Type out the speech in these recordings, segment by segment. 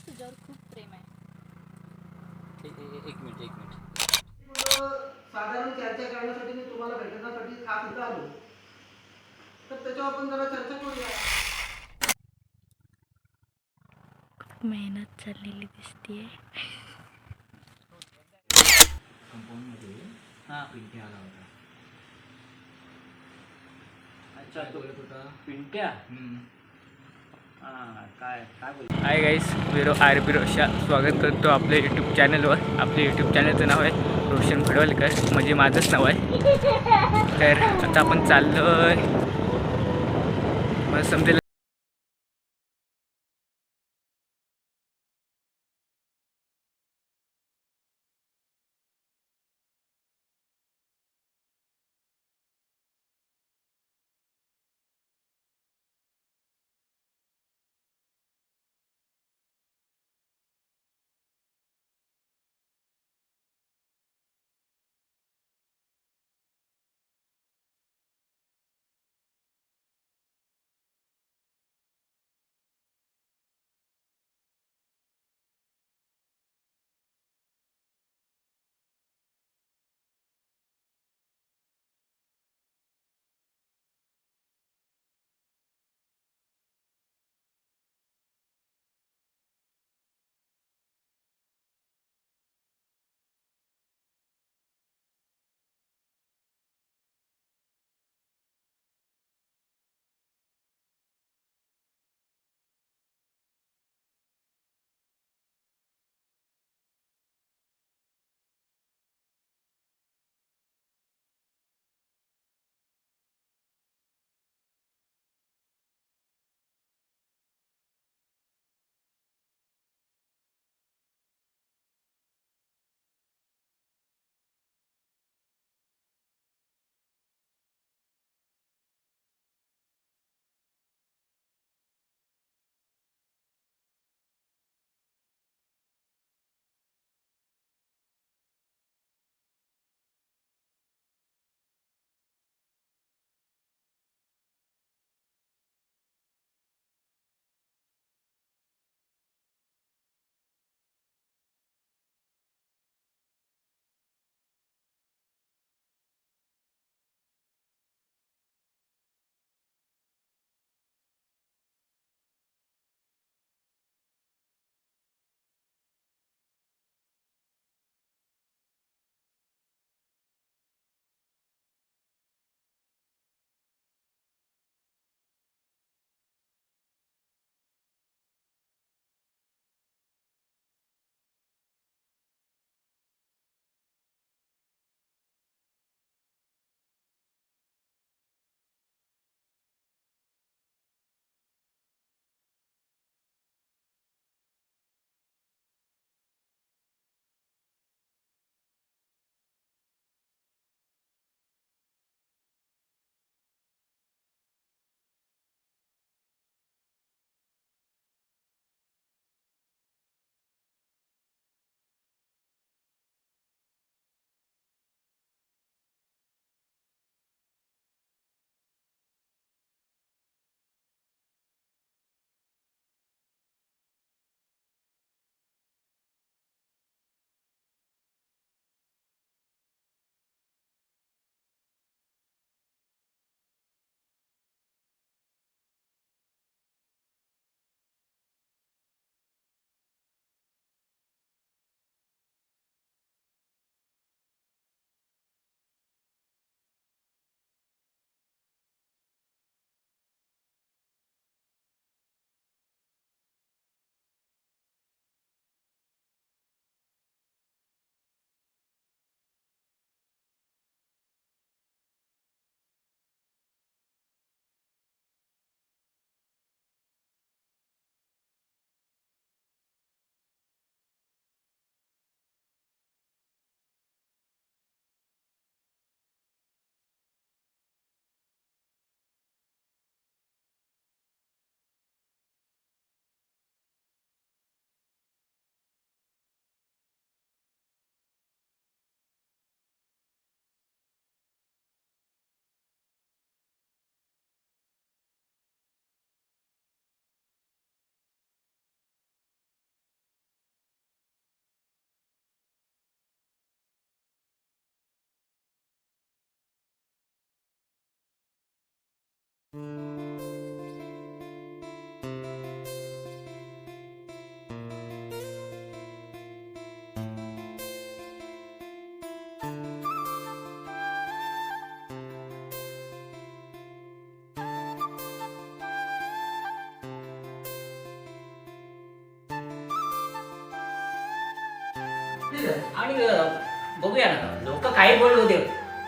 खरंच तुझ्यावर खूप प्रेम आहे एक मिनिट एक मिनिट। साधारण चर्चा करण्यासाठी मी तुम्हाला भेटण्यासाठी खास इथं आलो. तर त्याच्यावर आपण जरा चर्चा करूया. मेहनत चाललेली दिसतीये. हाँ. आला होता. अच्छा तो पिंट्या? हाय गाईस मी रो आर बी रोशा स्वागत करतो आपल्या यूट्यूब चॅनलवर आपल्या यूट्यूब चॅनलचं नाव आहे रोशन भडवलकर म्हणजे माझंच नाव आहे. तर आता आपण चाललो मला समजेल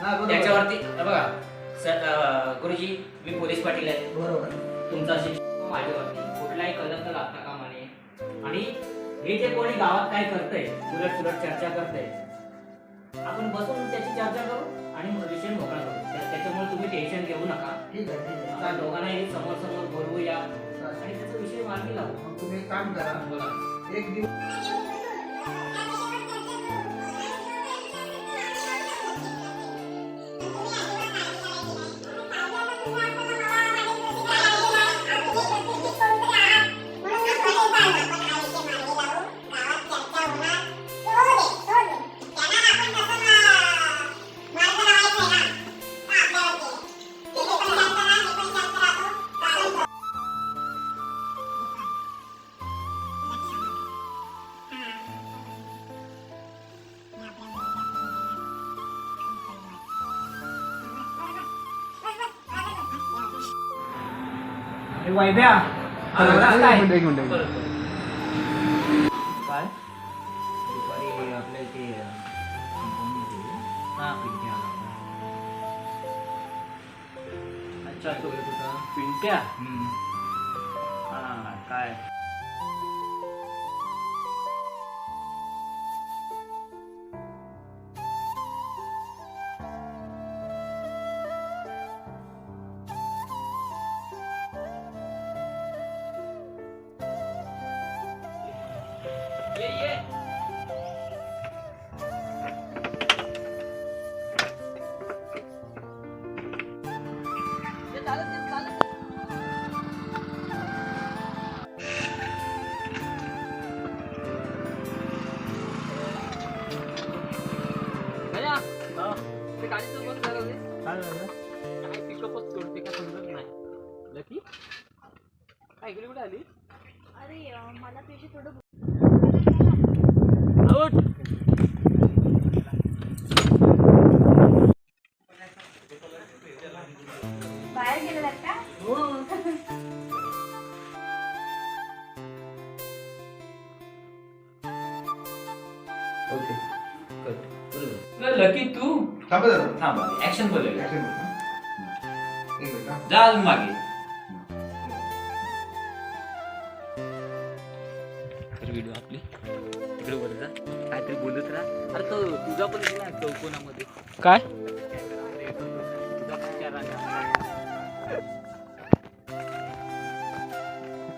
हा बरोबर त्याच्यावरती हे बघा सर अं, गुरुजी मी पोलीस पाटील आहे. बरोबर. तुमचा शिक्षक माझ्यावरती. कुठलाही कलंक लागता कामा नये. आणि हे जे कोणी गावात काय करतंय उलट सुलट चर्चा करतंय आपण बसून त्याची चर्चा करू आणि विषय मोकळा करू. त्या- त्याच्यामुळे तुम्ही टेन्शन घेऊ नका. ठीक आहे ठीक आहे. दोघांनाही समोर समोर बोलवूया. आणि त्याचा विषय मार्गी लावू. मग तुम्ही एक काम करा. बोला. एक दिवस वैभ्या काय एक मिनिट एक मिनिट बरं. काय दुपारी आपल्या इथे कंपाऊंडमध्ये हा पिंकी आला होता. अच्छा तो बोलत होता. पिंट्या हम्म. हा काय काय पिकअपच सोडते का समजत नाही. लकी? काय इकडे कुठे आली? अरे मला तुझी थोडं बरोबर. लकी तू थांबा जरा. थांबा ऍक्शन बोलूया Action बोला. एक मिनिट हा. जा अजून मागे तर व्हिडिओ आपली तिकडे वर जा काहीतरी बोलत राहा अरे तो तुझा पण ना चौकोनामध्ये काय तुझा पण.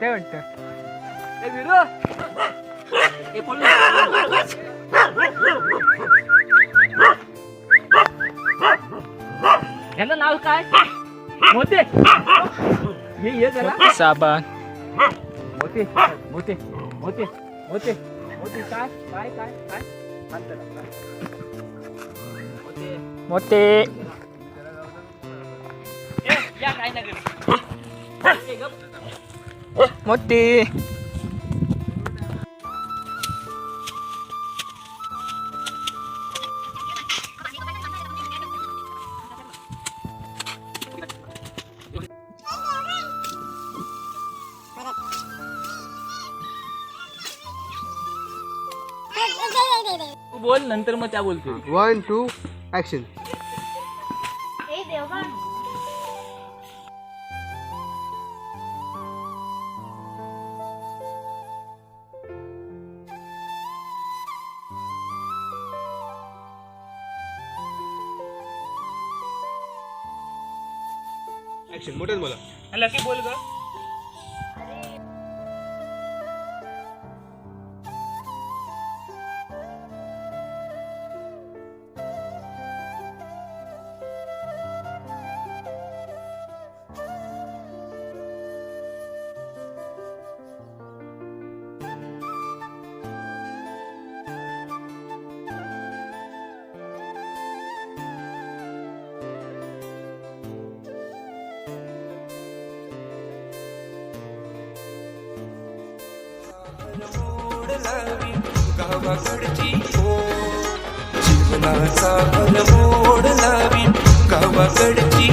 काय वाटतं ए विरो ए पोलीस याचं नाव काय मोते हे ये जरा साबण मोते मोते मोते मोते मोते काय काय काय काय हात धरा, काय? मोते मोठे ए, या काय नाही करत. ए, गप. मोठे बोल नंतर मग त्या बोलते वन टू ऍक्शन देवा. ऍक्शन मोठ्यात बोला. लकी बोल ग. लावी गावाकडची हो जीवनाचा भरमोड लावी गावाकडची